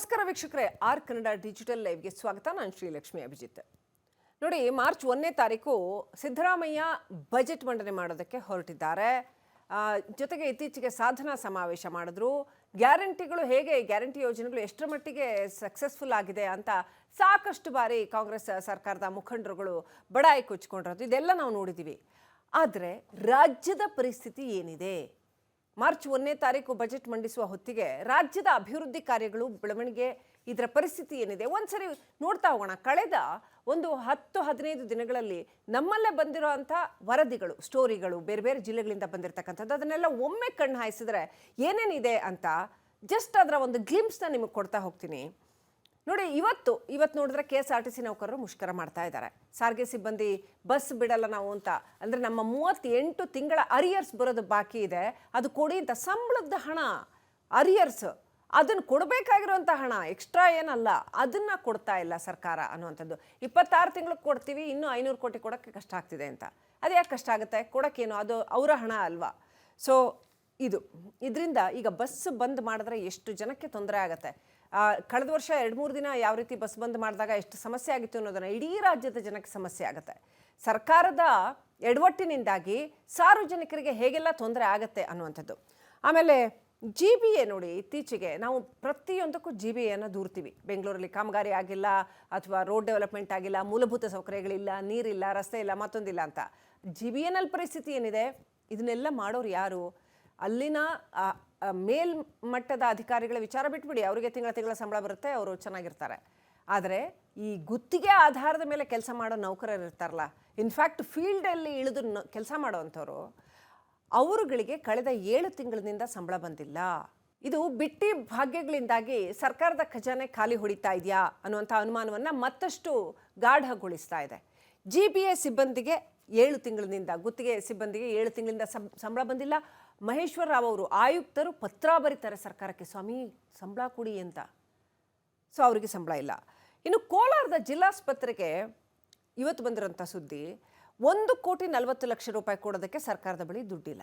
ನಮಸ್ಕಾರ ವೀಕ್ಷಕರೇ, R Kannada digital ಲೈವ್ಗೆ ಸ್ವಾಗತ. ನಾನು ಶ್ರೀಲಕ್ಷ್ಮಿ ಅಭಿಜಿತ್. ನೋಡಿ, ಮಾರ್ಚ್ ಒಂದನೇ ತಾರೀಕು ಸಿದ್ದರಾಮಯ್ಯ ಬಜೆಟ್ ಮಂಡನೆ ಮಾಡೋದಕ್ಕೆ ಹೊರಟಿದ್ದಾರೆ. ಜೊತೆಗೆ ಇತ್ತೀಚೆಗೆ ಸಾಧನಾ ಸಮಾವೇಶ ಮಾಡಿದ್ರು. ಗ್ಯಾರಂಟಿಗಳು ಹೇಗೆ, ಗ್ಯಾರಂಟಿ ಯೋಜನೆಗಳು ಎಷ್ಟರ ಮಟ್ಟಿಗೆ ಸಕ್ಸಸ್ಫುಲ್ ಆಗಿದೆ ಅಂತ ಸಾಕಷ್ಟು ಬಾರಿ ಕಾಂಗ್ರೆಸ್ ಸರ್ಕಾರದ ಮುಖಂಡರುಗಳು ಬಡಾಯಿ ಕೊಚ್ಕೊಂಡಿರೋದು ಇದೆಲ್ಲ ನಾವು ನೋಡಿದ್ದೀವಿ. ಆದರೆ, ರಾಜ್ಯದ ಪರಿಸ್ಥಿತಿ ಏನಿದೆ? ಮಾರ್ಚ್ ಒಂದನೇ ತಾರೀಕು ಬಜೆಟ್ ಮಂಡಿಸುವ ಹೊತ್ತಿಗೆ ರಾಜ್ಯದ ಅಭಿವೃದ್ಧಿ ಕಾರ್ಯಗಳು ಬೆಳವಣಿಗೆ ಇದರ ಪರಿಸ್ಥಿತಿ ಏನಿದೆ? ಒಂದ್ಸರಿ ನೋಡ್ತಾ ಹೋಗೋಣ. ಕಳೆದ ಒಂದು ಹತ್ತು ಹದಿನೈದು ದಿನಗಳಲ್ಲಿ ನಮ್ಮಲ್ಲೇ ಬಂದಿರುವಂಥ ವರದಿಗಳು, ಸ್ಟೋರಿಗಳು, ಬೇರೆ ಬೇರೆ ಜಿಲ್ಲೆಗಳಿಂದ ಬಂದಿರತಕ್ಕಂಥದ್ದು, ಅದನ್ನೆಲ್ಲ ಒಮ್ಮೆ ಕಣ್ಣು ಹಾಯಿಸಿದ್ರೆ ಏನೇನಿದೆ ಅಂತ ಜಸ್ಟ್ ಅದರ ಒಂದು ಗ್ಲಿಮ್ಸ್ನ ನಿಮಗೆ ಕೊಡ್ತಾ ಹೋಗ್ತೀನಿ. ನೋಡಿ, ಇವತ್ತು ಇವತ್ತು ನೋಡಿದ್ರೆ K S R T C ನೌಕರರು ಮುಷ್ಕರ ಮಾಡ್ತಾ ಇದ್ದಾರೆ. ಸಾರಿಗೆ ಸಿಬ್ಬಂದಿ ಬಸ್ ಬಿಡಲ್ಲ ನಾವು ಅಂತ. ಅಂದರೆ ನಮ್ಮ ಮೂವತ್ತೆಂಟು ತಿಂಗಳ ಅರಿಯರ್ಸ್ ಬರೋದು ಬಾಕಿ ಇದೆ. ಅದು ಕೊಡಿ ಅಂತ ಸಂಬಳದ ಹಣ ಅರಿಯರ್ಸ್ ಅದನ್ನು ಕೊಡಬೇಕಾಗಿರುವಂಥ ಹಣ ಎಕ್ಸ್ಟ್ರಾ ಏನಲ್ಲ, ಅದನ್ನು ಕೊಡ್ತಾ ಇಲ್ಲ ಸರ್ಕಾರ ಅನ್ನುವಂಥದ್ದು. ಇಪ್ಪತ್ತಾರು ತಿಂಗಳು ಕೊಡ್ತೀವಿ, ಇನ್ನೂ ಐನೂರು ಕೋಟಿ ಕೊಡೋಕ್ಕೆ ಕಷ್ಟ ಆಗ್ತಿದೆ ಅಂತ. ಅದು ಯಾಕೆ ಕಷ್ಟ ಆಗುತ್ತೆ? ಕೊಡೋಕ್ಕೇನು? ಅದು ಅವರ ಹಣ ಅಲ್ವಾ? ಸೊ ಇದು. ಇದರಿಂದ ಈಗ ಬಸ್ ಬಂದ್ ಮಾಡಿದ್ರೆ ಎಷ್ಟು ಜನಕ್ಕೆ ತೊಂದರೆ ಆಗುತ್ತೆ? ಕಳೆದ ವರ್ಷ ಎರಡು ಮೂರು ದಿನ ಯಾವ ರೀತಿ ಬಸ್ ಬಂದ್ ಮಾಡಿದಾಗ ಎಷ್ಟು ಸಮಸ್ಯೆ ಆಗಿತ್ತು ಅನ್ನೋದನ್ನ ಇಡೀ ರಾಜ್ಯದ ಜನಕ್ಕೆ ಸಮಸ್ಯೆ ಆಗುತ್ತೆ. ಸರ್ಕಾರದ ಎಡವಟ್ಟಿನಿಂದಾಗಿ ಸಾರ್ವಜನಿಕರಿಗೆ ಹೇಗೆಲ್ಲ ತೊಂದರೆ ಆಗುತ್ತೆ ಅನ್ನುವಂಥದ್ದು. ಆಮೇಲೆ ಜಿ ಬಿ ಎ ನೋಡಿ, ಇತ್ತೀಚೆಗೆ ನಾವು ಪ್ರತಿಯೊಂದಕ್ಕೂ ಜಿ ಬಿ ಎಯನ್ನು ದೂರ್ತೀವಿ. ಬೆಂಗಳೂರಲ್ಲಿ ಕಾಮಗಾರಿ ಆಗಿಲ್ಲ, ಅಥವಾ ರೋಡ್ ಡೆವಲಪ್ಮೆಂಟ್ ಆಗಿಲ್ಲ, ಮೂಲಭೂತ ಸೌಕರ್ಯಗಳಿಲ್ಲ, ನೀರಿಲ್ಲ, ರಸ್ತೆ ಇಲ್ಲ, ಮತ್ತೊಂದಿಲ್ಲ ಅಂತ. ಜಿ ಬಿ ಎನಲ್ಲಿ ಪರಿಸ್ಥಿತಿ ಏನಿದೆ? ಇದನ್ನೆಲ್ಲ ಮಾಡೋರು ಯಾರು? ಅಲ್ಲಿನ ಮೇಲ್ಮಟ್ಟದ ಅಧಿಕಾರಿಗಳ ವಿಚಾರ ಬಿಟ್ಬಿಡಿ. ಅವರಿಗೆ ತಿಂಗಳ ತಿಂಗಳ ಸಂಬಳ ಬರುತ್ತೆ, ಅವರು ಚೆನ್ನಾಗಿರ್ತಾರೆ. ಆದರೆ ಈ ಗುತ್ತಿಗೆ ಆಧಾರದ ಮೇಲೆ ಕೆಲಸ ಮಾಡೋ ನೌಕರರು ಇರ್ತಾರಲ್ಲ ಇನ್ಫ್ಯಾಕ್ಟ್ ಫೀಲ್ಡಲ್ಲಿ ಇಳಿದು ಕೆಲಸ ಮಾಡೋವಂಥವ್ರು, ಅವರುಗಳಿಗೆ ಕಳೆದ ಏಳು ತಿಂಗಳಿನಿಂದ ಸಂಬಳ ಬಂದಿಲ್ಲ. ಇದು ಬಿಟ್ಟಿ ಭಾಗ್ಯಗಳಿಂದಾಗಿ ಸರ್ಕಾರದ ಖಜಾನೆ ಖಾಲಿ ಹೊಡಿತಾ ಇದೆಯಾ ಅನ್ನುವಂಥ ಅನುಮಾನವನ್ನು ಮತ್ತಷ್ಟು ಗಾಢಗೊಳಿಸ್ತಾ ಇದೆ. ಜಿ ಬಿ ಎ ಸಿಬ್ಬಂದಿಗೆ ಏಳು ತಿಂಗಳಿನಿಂದ, ಗುತ್ತಿಗೆ ಸಿಬ್ಬಂದಿಗೆ ಏಳು ತಿಂಗಳಿಂದ ಸಂಬಳ ಬಂದಿಲ್ಲ. ಮಹೇಶ್ವರ ರಾವ್ ಅವರು ಆಯುಕ್ತರು ಪತ್ರ ಬರೀತಾರೆ ಸರ್ಕಾರಕ್ಕೆ, ಸ್ವಾಮಿ, ಸಂಬಳ ಕೊಡಿ ಅಂತ. ಸೊ ಅವರಿಗೆ ಸಂಬಳ ಇಲ್ಲ. ಇನ್ನು ಕೋಲಾರದ ಜಿಲ್ಲಾಸ್ಪತ್ರೆಗೆ ಇವತ್ತು ಬಂದಿರೋಂಥ ಸುದ್ದಿ, ಒಂದು ಕೋಟಿ ನಲವತ್ತು ಲಕ್ಷ ರೂಪಾಯಿ ಕೊಡೋದಕ್ಕೆ ಸರ್ಕಾರದ ಬಳಿ ದುಡ್ಡಿಲ್ಲ.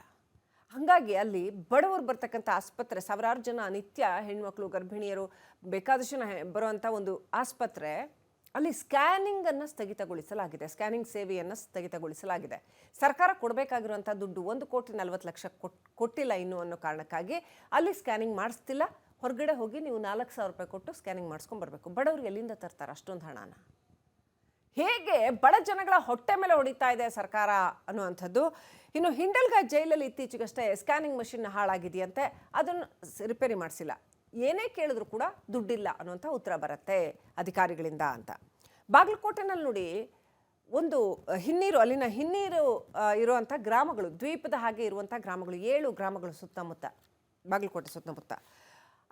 ಹಾಗಾಗಿ ಅಲ್ಲಿ ಬಡವರು ಬರ್ತಕ್ಕಂಥ ಆಸ್ಪತ್ರೆ, ಸಾವಿರಾರು ಜನ ನಿತ್ಯ ಹೆಣ್ಮಕ್ಳು, ಗರ್ಭಿಣಿಯರು, ಬೇಕಾದಷ್ಟು ಬರುವಂಥ ಒಂದು ಆಸ್ಪತ್ರೆ ಅಲ್ಲಿ ಸ್ಕ್ಯಾನಿಂಗನ್ನು ಸ್ಥಗಿತಗೊಳಿಸಲಾಗಿದೆ. ಸ್ಕ್ಯಾನಿಂಗ್ ಸೇವೆಯನ್ನು ಸ್ಥಗಿತಗೊಳಿಸಲಾಗಿದೆ. ಸರ್ಕಾರ ಕೊಡಬೇಕಾಗಿರುವಂಥ ದುಡ್ಡು ಒಂದು ಕೋಟಿ ನಲವತ್ತು ಲಕ್ಷ ಕೊಟ್, ಕೊಟ್ಟಿಲ್ಲ ಇನ್ನು ಅನ್ನೋ ಕಾರಣಕ್ಕಾಗಿ ಅಲ್ಲಿ ಸ್ಕ್ಯಾನಿಂಗ್ ಮಾಡಿಸ್ತಿಲ್ಲ. ಹೊರಗಡೆ ಹೋಗಿ ನೀವು ನಾಲ್ಕು ಸಾವಿರ ರೂಪಾಯಿ ಕೊಟ್ಟು ಸ್ಕ್ಯಾನಿಂಗ್ ಮಾಡಿಸ್ಕೊಂಬರ್ಬೇಕು ಬಡವ್ರಿಗೆ ಎಲ್ಲಿಂದ ತರ್ತಾರೆ ಅಷ್ಟೊಂದು ಹಣನ? ಹೇಗೆ ಬಡ ಜನಗಳ ಹೊಟ್ಟೆ ಮೇಲೆ ಹೊಡಿತಾ ಇದೆ ಸರ್ಕಾರ ಅನ್ನುವಂಥದ್ದು. ಇನ್ನು ಹಿಂಡಲ್ಗಾ ಜೈಲಲ್ಲಿ ಇತ್ತೀಚೆಗಷ್ಟೇ ಸ್ಕ್ಯಾನಿಂಗ್ ಮಷಿನ್ ಹಾಳಾಗಿದೆಯಂತೆ. ಅದನ್ನು ರಿಪೇರಿ ಮಾಡಿಸಿಲ್ಲ. ಏನೇ ಕೇಳಿದ್ರು ಕೂಡ ದುಡ್ಡಿಲ್ಲ ಅನ್ನುವಂಥ ಉತ್ತರ ಬರುತ್ತೆ ಅಧಿಕಾರಿಗಳಿಂದ ಅಂತ. ಬಾಗಲಕೋಟೆನಲ್ಲಿ ನೋಡಿ, ಒಂದು ಹಿನ್ನೀರು, ಅಲ್ಲಿನ ಹಿನ್ನೀರು ಇರುವಂಥ ಗ್ರಾಮಗಳು, ದ್ವೀಪದ ಹಾಗೆ ಇರುವಂಥ ಗ್ರಾಮಗಳು, ಏಳು ಗ್ರಾಮಗಳು ಸುತ್ತಮುತ್ತ, ಬಾಗಲಕೋಟೆ ಸುತ್ತಮುತ್ತ.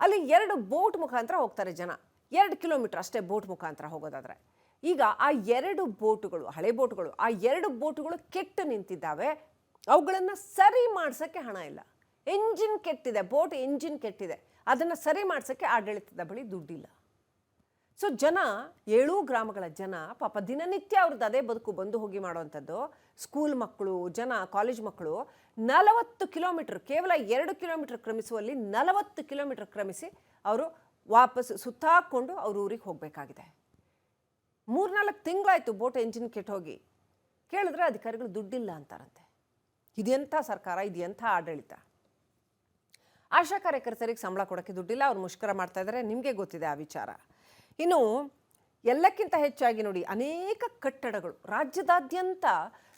ಅಲ್ಲಿ ಎರಡು ಬೋಟ್ ಮುಖಾಂತರ ಹೋಗ್ತಾರೆ ಜನ. ಎರಡು ಕಿಲೋಮೀಟರ್ ಅಷ್ಟೇ ಬೋಟ್ ಮುಖಾಂತರ ಹೋಗೋದಾದ್ರೆ. ಈಗ ಆ ಎರಡು ಬೋಟುಗಳು, ಹಳೆ ಬೋಟುಗಳು, ಆ ಎರಡು ಬೋಟುಗಳು ಕೆಟ್ಟು ನಿಂತಿದ್ದಾವೆ. ಅವುಗಳನ್ನು ಸರಿ ಮಾಡಿಸೋಕ್ಕೆ ಹಣ ಇಲ್ಲ. ಎಂಜಿನ್ ಕೆಟ್ಟಿದೆ, ಬೋಟ್ ಎಂಜಿನ್ ಕೆಟ್ಟಿದೆ. ಅದನ್ನು ಸರಿ ಮಾಡಿಸೋಕ್ಕೆ ಆಡಳಿತದ ಬಳಿ ದುಡ್ಡಿಲ್ಲ. ಸೊ ಜನ, ಏಳೂ ಗ್ರಾಮಗಳ ಜನ, ಪಾಪ ದಿನನಿತ್ಯ ಅವ್ರದ್ದು ಅದೇ ಬದುಕು ಬಂದು ಹೋಗಿ ಮಾಡುವಂಥದ್ದು ಸ್ಕೂಲ್ ಮಕ್ಕಳು, ಜನ ಕಾಲೇಜ್ ಮಕ್ಕಳು, ನಲವತ್ತು ಕಿಲೋಮೀಟ್ರ್, ಕೇವಲ ಎರಡು ಕಿಲೋಮೀಟ್ರ್ ಕ್ರಮಿಸುವಲ್ಲಿ ನಲವತ್ತು ಕಿಲೋಮೀಟ್ರ್ ಕ್ರಮಿಸಿ ಅವರು ವಾಪಸ್ ಸುತ್ತಾಕೊಂಡು ಅವ್ರ ಊರಿಗೆ ಹೋಗಬೇಕಾಗಿದೆ. ಮೂರ್ನಾಲ್ಕು ತಿಂಗಳಾಯಿತು ಬೋಟ್ ಎಂಜಿನ್ ಕೆಟ್ಟೋಗಿ. ಕೇಳಿದ್ರೆ ಅಧಿಕಾರಿಗಳು ದುಡ್ಡಿಲ್ಲ ಅಂತಾರಂತೆ. ಇದೆಂಥ ಸರ್ಕಾರ, ಇದೆಂಥ ಆಡಳಿತ? ಆಶಾ ಕಾರ್ಯಕರ್ತರಿಗೆ ಸಂಬಳ ಕೊಡೋಕ್ಕೆ ದುಡ್ಡಿಲ್ಲ, ಅವ್ರು ಮುಷ್ಕರ ಮಾಡ್ತಾ ಇದ್ದಾರೆ ನಿಮಗೆ ಗೊತ್ತಿದೆ ಆ ವಿಚಾರ. ಇನ್ನು ಎಲ್ಲಕ್ಕಿಂತ ಹೆಚ್ಚಾಗಿ ನೋಡಿ, ಅನೇಕ ಕಟ್ಟಡಗಳು, ರಾಜ್ಯದಾದ್ಯಂತ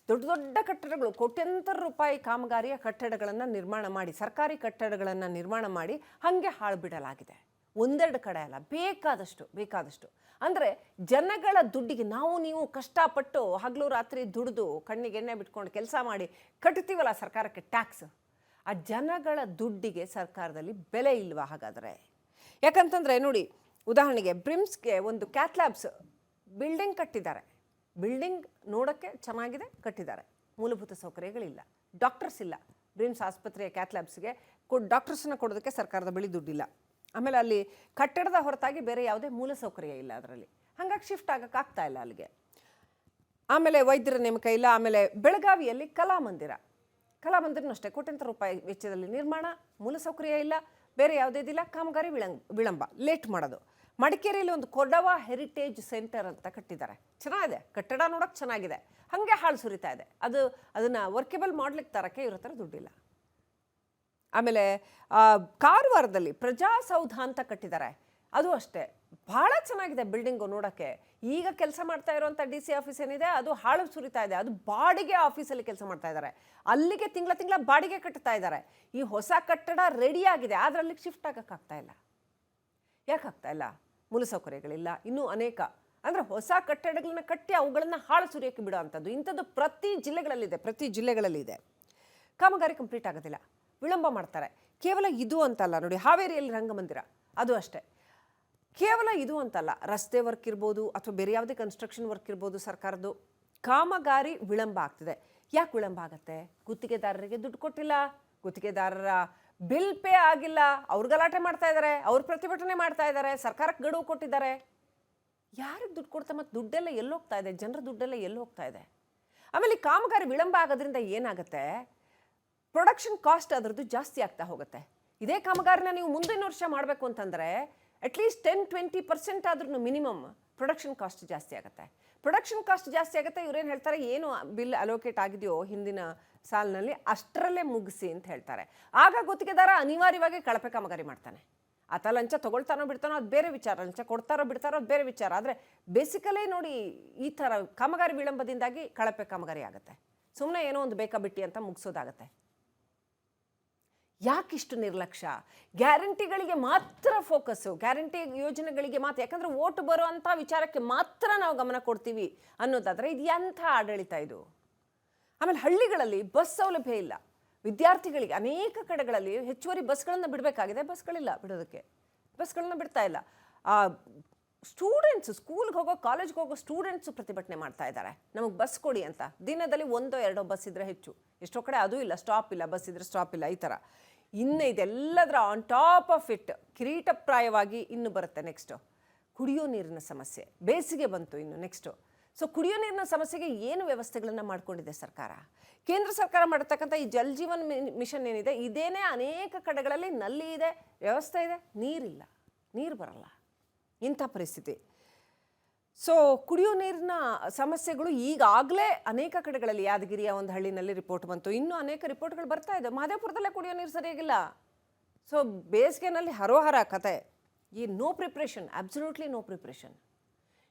ದೊಡ್ಡ ದೊಡ್ಡ ಕಟ್ಟಡಗಳು, ಕೋಟ್ಯಂತರ ರೂಪಾಯಿ ಕಾಮಗಾರಿಯ ಕಟ್ಟಡಗಳನ್ನು ನಿರ್ಮಾಣ ಮಾಡಿ, ಸರ್ಕಾರಿ ಕಟ್ಟಡಗಳನ್ನು ನಿರ್ಮಾಣ ಮಾಡಿ ಹಾಗೆ ಹಾಳು ಬಿಡಲಾಗಿದೆ ಒಂದೆರಡು ಕಡೆ ಅಲ್ಲ, ಬೇಕಾದಷ್ಟು ಬೇಕಾದಷ್ಟು. ಅಂದರೆ ಜನಗಳ ದುಡ್ಡಿಗೆ ನಾವು ನೀವು ಕಷ್ಟಪಟ್ಟು ಹಗಲು ರಾತ್ರಿ ದುಡಿದು ಕಣ್ಣಿಗೆ ಎಣ್ಣೆ ಬಿಟ್ಕೊಂಡು ಕೆಲಸ ಮಾಡಿ ಕಟ್ತೀವಲ್ಲ ಸರ್ಕಾರಕ್ಕೆ ಟ್ಯಾಕ್ಸ್ ಆ ಜನಗಳ ದುಡ್ಡಿಗೆ ಸರ್ಕಾರದಲ್ಲಿ ಬೆಲೆ ಇಲ್ವಾ ಹಾಗಾದರೆ? ಯಾಕಂತಂದರೆ ನೋಡಿ, ಉದಾಹರಣೆಗೆ ಬ್ರಿಮ್ಸ್ಗೆ ಒಂದು ಕ್ಯಾಟ್ಲ್ಯಾಬ್ಸ್ ಬಿಲ್ಡಿಂಗ್ ಕಟ್ಟಿದ್ದಾರೆ. ಬಿಲ್ಡಿಂಗ್ ನೋಡೋಕ್ಕೆ ಚೆನ್ನಾಗಿದೆ, ಕಟ್ಟಿದ್ದಾರೆ. ಮೂಲಭೂತ ಸೌಕರ್ಯಗಳಿಲ್ಲ. ಡಾಕ್ಟರ್ಸ್ ಇಲ್ಲ. ಬ್ರಿಮ್ಸ್ ಆಸ್ಪತ್ರೆಯ ಕ್ಯಾಟ್ಲ್ಯಾಬ್ಸ್ಗೆ ಕೊ ಡಾಕ್ಟರ್ಸನ್ನ ಕೊಡೋದಕ್ಕೆ ಸರ್ಕಾರದ ಬಳಿ ದುಡ್ಡಿಲ್ಲ. ಆಮೇಲೆ ಅಲ್ಲಿ ಕಟ್ಟಡದ ಹೊರತಾಗಿ ಬೇರೆ ಯಾವುದೇ ಮೂಲ ಸೌಕರ್ಯ ಇಲ್ಲ ಅದರಲ್ಲಿ. ಹಾಗಾಗಿ ಶಿಫ್ಟ್ ಆಗೋಕ್ಕಾಗ್ತಾ ಇಲ್ಲ ಅಲ್ಲಿಗೆ. ಆಮೇಲೆ ವೈದ್ಯರ ನೇಮಕ ಇಲ್ಲ. ಆಮೇಲೆ ಬೆಳಗಾವಿಯಲ್ಲಿ ಕಲಾಮಂದಿರ ಕಲಾಮಂದಿರನೂ ಅಷ್ಟೇ ಕೋಟ್ಯಂತರ ರೂಪಾಯಿ ವೆಚ್ಚದಲ್ಲಿ ನಿರ್ಮಾಣ ಮೂಲಸೌಕರ್ಯ ಇಲ್ಲ, ಬೇರೆ ಯಾವುದೇ ಇದಿಲ್ಲ, ಕಾಮಗಾರಿ ವಿಳಂಬ ವಿಳಂಬ, ಲೇಟ್ ಮಾಡೋದು. ಮಡಿಕೇರಿಯಲ್ಲಿ ಒಂದು ಕೊಡವ ಹೆರಿಟೇಜ್ ಸೆಂಟರ್ ಅಂತ ಕಟ್ಟಿದ್ದಾರೆ. ಚೆನ್ನಾಗಿದೆ, ಕಟ್ಟಡ ನೋಡೋಕೆ ಚೆನ್ನಾಗಿದೆ. ಹಾಗೆ ಹಾಳು ಸುರಿತಾ ಇದೆ. ಅದು, ಅದನ್ನು ವರ್ಕೆಬಲ್ ಮಾಡ್ಲಿಕ್ಕೆ ತರಕ್ಕೆ ಇವ್ರ ಹತ್ರ ದುಡ್ಡಿಲ್ಲ. ಆಮೇಲೆ ಕಾರವಾರದಲ್ಲಿ ಪ್ರಜಾಸೌಧ ಅಂತ ಕಟ್ಟಿದ್ದಾರೆ. ಅದು ಅಷ್ಟೇ. ಭಾಳ ಚೆನ್ನಾಗಿದೆ ಬಿಲ್ಡಿಂಗು ನೋಡೋಕ್ಕೆ. ಈಗ ಕೆಲಸ ಮಾಡ್ತಾ ಇರೋವಂಥ ಡಿ ಸಿ ಆಫೀಸ್ ಏನಿದೆ, ಅದು ಹಾಳು ಸುರಿತಾ ಇದೆ. ಅದು ಬಾಡಿಗೆ ಆಫೀಸಲ್ಲಿ ಕೆಲಸ ಮಾಡ್ತಾ ಇದ್ದಾರೆ ಅಲ್ಲಿಗೆ ತಿಂಗಳ ತಿಂಗಳ ಬಾಡಿಗೆ ಕಟ್ತಾ ಇದ್ದಾರೆ ಈ ಹೊಸ ಕಟ್ಟಡ ರೆಡಿ ಆಗಿದೆ, ಆದರೆ ಅಲ್ಲಿಗೆ ಶಿಫ್ಟ್ ಆಗೋಕ್ಕಾಗ್ತಾ ಇಲ್ಲ. ಯಾಕೆ ಆಗ್ತಾ ಇಲ್ಲ? ಮೂಲಸೌಕರ್ಯಗಳಿಲ್ಲ ಇನ್ನೂ ಅನೇಕ. ಅಂದರೆ ಹೊಸ ಕಟ್ಟಡಗಳನ್ನ ಕಟ್ಟಿ ಅವುಗಳನ್ನು ಹಾಳು ಸುರಿಯೋಕ್ಕೆ ಬಿಡೋ ಅಂಥದ್ದು. ಇಂಥದ್ದು ಪ್ರತಿ ಜಿಲ್ಲೆಗಳಲ್ಲಿದೆ ಪ್ರತಿ ಜಿಲ್ಲೆಗಳಲ್ಲಿದೆ. ಕಾಮಗಾರಿ ಕಂಪ್ಲೀಟ್ ಆಗೋದಿಲ್ಲ. ವಿಳಂಬ ಮಾಡ್ತಾರೆ. ಕೇವಲ ಇದು ಅಂತಲ್ಲ ನೋಡಿ, ಹಾವೇರಿಯಲ್ಲಿ ರಂಗಮಂದಿರ. ಅದು ಅಷ್ಟೇ. ಕೇವಲ ಇದು ಅಂತಲ್ಲ, ರಸ್ತೆ ವರ್ಕ್ ಇರ್ಬೋದು ಅಥವಾ ಬೇರೆ ಯಾವುದೇ ಕನ್ಸ್ಟ್ರಕ್ಷನ್ ವರ್ಕ್ ಇರ್ಬೋದು ಸರ್ಕಾರದ್ದು, ಕಾಮಗಾರಿ ವಿಳಂಬ ಆಗ್ತಿದೆ. ಯಾಕೆ ವಿಳಂಬ ಆಗುತ್ತೆ? ಗುತ್ತಿಗೆದಾರರಿಗೆ ದುಡ್ಡು ಕೊಟ್ಟಿಲ್ಲ, ಗುತ್ತಿಗೆದಾರರ ಬಿಲ್ ಪೇ ಆಗಿಲ್ಲ, ಅವ್ರು ಗಲಾಟೆ ಮಾಡ್ತಾ ಇದ್ದಾರೆ ಅವ್ರು ಪ್ರತಿಭಟನೆ ಮಾಡ್ತಾ ಇದ್ದಾರೆ ಸರ್ಕಾರಕ್ಕೆ ಗಡುವು ಕೊಟ್ಟಿದ್ದಾರೆ. ಯಾರಿಗೆ ದುಡ್ಡು ಕೊಡ್ತಾ ಮತ್ತು ದುಡ್ಡೆಲ್ಲ ಎಲ್ಲಿ ಹೋಗ್ತಾ ಇದೆ? ಜನರ ದುಡ್ಡೆಲ್ಲ ಎಲ್ಲಿ ಹೋಗ್ತಾ ಇದೆ? ಆಮೇಲೆ ಈ ಕಾಮಗಾರಿ ವಿಳಂಬ ಆಗೋದ್ರಿಂದ ಏನಾಗುತ್ತೆ? ಪ್ರೊಡಕ್ಷನ್ ಕಾಸ್ಟ್ ಅದರದ್ದು ಜಾಸ್ತಿ ಆಗ್ತಾ ಹೋಗುತ್ತೆ. ಇದೇ ಕಾಮಗಾರಿನ ನೀವು ಮುಂದಿನ ವರ್ಷ ಮಾಡಬೇಕು ಅಂತಂದರೆ at least ten twenty percent ಆದ್ರೂ ಮಿನಿಮಮ್ ಪ್ರೊಡಕ್ಷನ್ ಕಾಸ್ಟ್ ಜಾಸ್ತಿ ಆಗುತ್ತೆ. ಪ್ರೊಡಕ್ಷನ್ ಕಾಸ್ಟ್ ಜಾಸ್ತಿ ಆಗುತ್ತೆ ಇವ್ರೇನು ಹೇಳ್ತಾರೆ, ಏನು ಬಿಲ್ ಅಲೋಕೇಟ್ ಆಗಿದೆಯೋ ಹಿಂದಿನ ಸಾಲಿನಲ್ಲಿ ಅಷ್ಟರಲ್ಲೇ ಮುಗಿಸಿ ಅಂತ ಹೇಳ್ತಾರೆ. ಆಗ ಗುತ್ತಿಗೆದಾರ ಅನಿವಾರ್ಯವಾಗಿ ಕಳಪೆ ಕಾಮಗಾರಿ ಮಾಡ್ತಾನೆ. ಆತ ಲಂಚ ತೊಗೊಳ್ತಾನೋ ಬಿಡ್ತಾನೋ ಅದು ಬೇರೆ ವಿಚಾರ, ಲಂಚ ಕೊಡ್ತಾರೋ ಬಿಡ್ತಾರೋ ಅದು ಬೇರೆ ವಿಚಾರ. ಆದರೆ ಬೇಸಿಕಲೇ ನೋಡಿ ಈ ಥರ ಕಾಮಗಾರಿ ವಿಳಂಬದಿಂದಾಗಿ ಕಳಪೆ ಕಾಮಗಾರಿ ಆಗುತ್ತೆ. ಸುಮ್ಮನೆ ಏನೋ ಒಂದು ಬೇಕಾ ಬಿಟ್ಟಿ ಅಂತ ಮುಗಿಸೋದಾಗತ್ತೆ. ಯಾಕಿಷ್ಟು ನಿರ್ಲಕ್ಷ್ಯ? ಗ್ಯಾರಂಟಿಗಳಿಗೆ ಮಾತ್ರ ಫೋಕಸ್ಸು. ಗ್ಯಾರಂಟಿ ಯೋಜನೆಗಳಿಗೆ ಮಾತ್ರ, ಯಾಕಂದರೆ ಓಟ್ ಬರುವಂಥ ವಿಚಾರಕ್ಕೆ ಮಾತ್ರ ನಾವು ಗಮನ ಕೊಡ್ತೀವಿ ಅನ್ನೋದಾದರೆ ಇದು ಎಂಥ ಆಡಳಿತ ಇದು? ಆಮೇಲೆ ಹಳ್ಳಿಗಳಲ್ಲಿ ಬಸ್ ಸೌಲಭ್ಯ ಇಲ್ಲ. ವಿದ್ಯಾರ್ಥಿಗಳಿಗೆ ಅನೇಕ ಕಡೆಗಳಲ್ಲಿ ಹೆಚ್ಚುವರಿ ಬಸ್ಗಳನ್ನು ಬಿಡಬೇಕಾಗಿದೆ. ಬಸ್ಗಳಿಲ್ಲ ಬಿಡೋದಕ್ಕೆ. ಬಸ್ಗಳನ್ನ ಬಿಡ್ತಾ ಇಲ್ಲ. ಸ್ಟೂಡೆಂಟ್ಸ್ ಸ್ಕೂಲ್ಗೆ ಹೋಗೋ ಕಾಲೇಜ್ಗೆ ಹೋಗೋ ಸ್ಟೂಡೆಂಟ್ಸು ಪ್ರತಿಭಟನೆ ಮಾಡ್ತಾ ಇದ್ದಾರೆ. ನಮಗೆ ಬಸ್ ಕೊಡಿ ಅಂತ. ದಿನದಲ್ಲಿ ಒಂದೋ ಎರಡೋ ಬಸ್ ಇದ್ರೆ ಹೆಚ್ಚು. ಎಷ್ಟೋ ಕಡೆ ಅದು ಇಲ್ಲ. ಸ್ಟಾಪ್ ಇಲ್ಲ ಬಸ್ ಇದ್ರೆ ಸ್ಟಾಪ್ ಇಲ್ಲ, ಈ ಥರ. ಇನ್ನು ಇದೆಲ್ಲದರ ಆನ್ ಟಾಪ್ ಆಫ್ ಇಟ್ ಕಿರೀಟಪ್ರಾಯವಾಗಿ ಇನ್ನು ಬರುತ್ತೆ ನೆಕ್ಸ್ಟು ಕುಡಿಯೋ ನೀರಿನ ಸಮಸ್ಯೆ. ಬೇಸಿಗೆ ಬಂತು ಇನ್ನು ನೆಕ್ಸ್ಟು ಸೊ ಕುಡಿಯೋ ನೀರಿನ ಸಮಸ್ಯೆಗೆ ಏನು ವ್ಯವಸ್ಥೆಗಳನ್ನು ಮಾಡ್ಕೊಂಡಿದೆ ಸರ್ಕಾರ? ಕೇಂದ್ರ ಸರ್ಕಾರ ಮಾಡತಕ್ಕಂಥ ಈ ಜಲ್ ಜೀವನ್ ಮಿಷನ್ ಏನಿದೆ, ಇದೇನೇ ಅನೇಕ ಕಡೆಗಳಲ್ಲಿ ನಲ್ಲಿ ಇದೆ, ವ್ಯವಸ್ಥೆ ಇದೆ, ನೀರಿಲ್ಲ. ನೀರು ಬರಲ್ಲ. ಇಂಥ ಪರಿಸ್ಥಿತಿ. ಸೊ ಕುಡಿಯೋ ನೀರಿನ ಸಮಸ್ಯೆಗಳು ಈಗಾಗಲೇ ಅನೇಕ ಕಡೆಗಳಲ್ಲಿ, ಯಾದಗಿರಿಯ ಒಂದು ಹಳ್ಳಿನಲ್ಲಿ ರಿಪೋರ್ಟ್ ಬಂತು. ಇನ್ನೂ ಅನೇಕ ರಿಪೋರ್ಟ್ಗಳು ಬರ್ತಾ ಇದೆ ಮಹದೇವಪುರದಲ್ಲೇ ಕುಡಿಯೋ ನೀರು ಸರಿಯಾಗಿಲ್ಲ. ಸೊ ಬೇಸಿಗೆನಲ್ಲಿ ಹರೋಹರ ಕತೆ. ಈ no preparation absolutely no preparation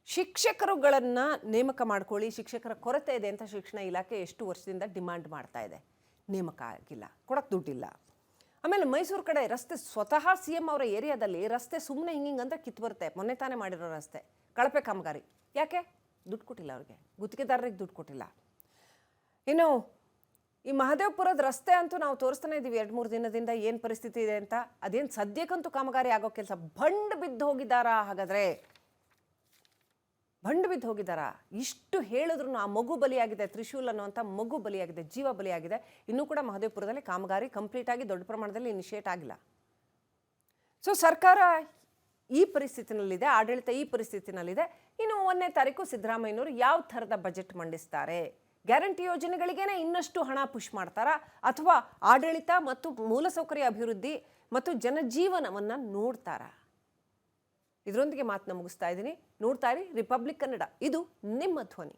ಶಿಕ್ಷಕರುಗಳನ್ನು ನೇಮಕ ಮಾಡ್ಕೊಳ್ಳಿ. ಶಿಕ್ಷಕರ ಕೊರತೆ ಇದೆ ಅಂತ ಶಿಕ್ಷಣ ಇಲಾಖೆ ಎಷ್ಟು ವರ್ಷದಿಂದ ಡಿಮ್ಯಾಂಡ್ ಮಾಡ್ತಾ ಇದೆ. ನೇಮಕ ಆಗಿಲ್ಲ. ಕೊಡಕ್ಕೆ ದುಡ್ಡಿಲ್ಲ. ಆಮೇಲೆ ಮೈಸೂರು ಕಡೆ ರಸ್ತೆ ಸ್ವತಃ ಸಿ ಎಂ ಅವರ ಏರಿಯಾದಲ್ಲಿ ರಸ್ತೆ ಸುಮ್ಮನೆ ಹಿಂಗಿಂಗ್ ಅಂದರೆ ಕಿತ್ತು ಬರುತ್ತೆ. ಮೊನ್ನೆ ತಾನೇ ಮಾಡಿರೋ ರಸ್ತೆ. ಕಳಪೆ ಕಾಮಗಾರಿ. ಯಾಕೆ? ದುಡ್ಡು ಕೊಟ್ಟಿಲ್ಲ ಅವ್ರಿಗೆ. ಗುತ್ತಿಗೆದಾರರಿಗೆ ದುಡ್ಡು ಕೊಟ್ಟಿಲ್ಲ. ಇನ್ನು ಈ ಮಹದೇವಪುರದ ರಸ್ತೆ ಅಂತೂ ನಾವು ತೋರಿಸ್ತಾನೆ ಇದ್ದೀವಿ ಎರಡು ಮೂರು ದಿನದಿಂದ ಏನು ಪರಿಸ್ಥಿತಿ ಇದೆ ಅಂತ. ಅದೇನು ಸದ್ಯಕ್ಕಂತೂ ಕಾಮಗಾರಿ ಆಗೋ ಕೆಲಸ ಬಂಡ್ ಬಿದ್ದು ಹೋಗಿದ್ದಾರಾ ಹಾಗಾದರೆ? ಬಂಡು ಬಿದ್ದು ಹೋಗಿದ್ದಾರಾ? ಇಷ್ಟು ಹೇಳಿದ್ರು ಆ ಮಗು ಬಲಿಯಾಗಿದೆ ತ್ರಿಶೂಲ್ ಅನ್ನುವಂಥ ಮಗು ಬಲಿಯಾಗಿದೆ, ಜೀವ ಬಲಿಯಾಗಿದೆ. ಇನ್ನೂ ಕೂಡ ಮಹದೇವಪುರದಲ್ಲಿ ಕಾಮಗಾರಿ ಕಂಪ್ಲೀಟ್ ಆಗಿ ದೊಡ್ಡ ಪ್ರಮಾಣದಲ್ಲಿ ಇನಿಷಿಯೇಟ್ ಆಗಿಲ್ಲ. ಸೊ ಸರ್ಕಾರ ಈ ಪರಿಸ್ಥಿತಿನಲ್ಲಿದೆ, ಆಡಳಿತ ಈ ಪರಿಸ್ಥಿತಿನಲ್ಲಿದೆ. ಇನ್ನು ಒಂದನೇ ತಾರೀಕು ಸಿದ್ದರಾಮಯ್ಯನವರು ಯಾವ ಥರದ ಬಜೆಟ್ ಮಂಡಿಸ್ತಾರೆ? ಗ್ಯಾರಂಟಿ ಯೋಜನೆಗಳಿಗೇನೆ ಇನ್ನಷ್ಟು ಹಣ ಪುಷ್ ಮಾಡ್ತಾರಾ? ಅಥವಾ ಆಡಳಿತ ಮತ್ತು ಮೂಲಸೌಕರ್ಯ ಅಭಿವೃದ್ಧಿ ಮತ್ತು ಜನಜೀವನವನ್ನು ನೋಡ್ತಾರಾ? ಇದರೊಂದಿಗೆ ಮಾತನ್ನ ಮುಗಿಸ್ತಾ ಇದ್ದೀನಿ. ನೋಡ್ತಾ ಇರಿ ರಿಪಬ್ಲಿಕ್ ಕನ್ನಡ ಇದು ನಿಮ್ಮ ಧ್ವನಿ.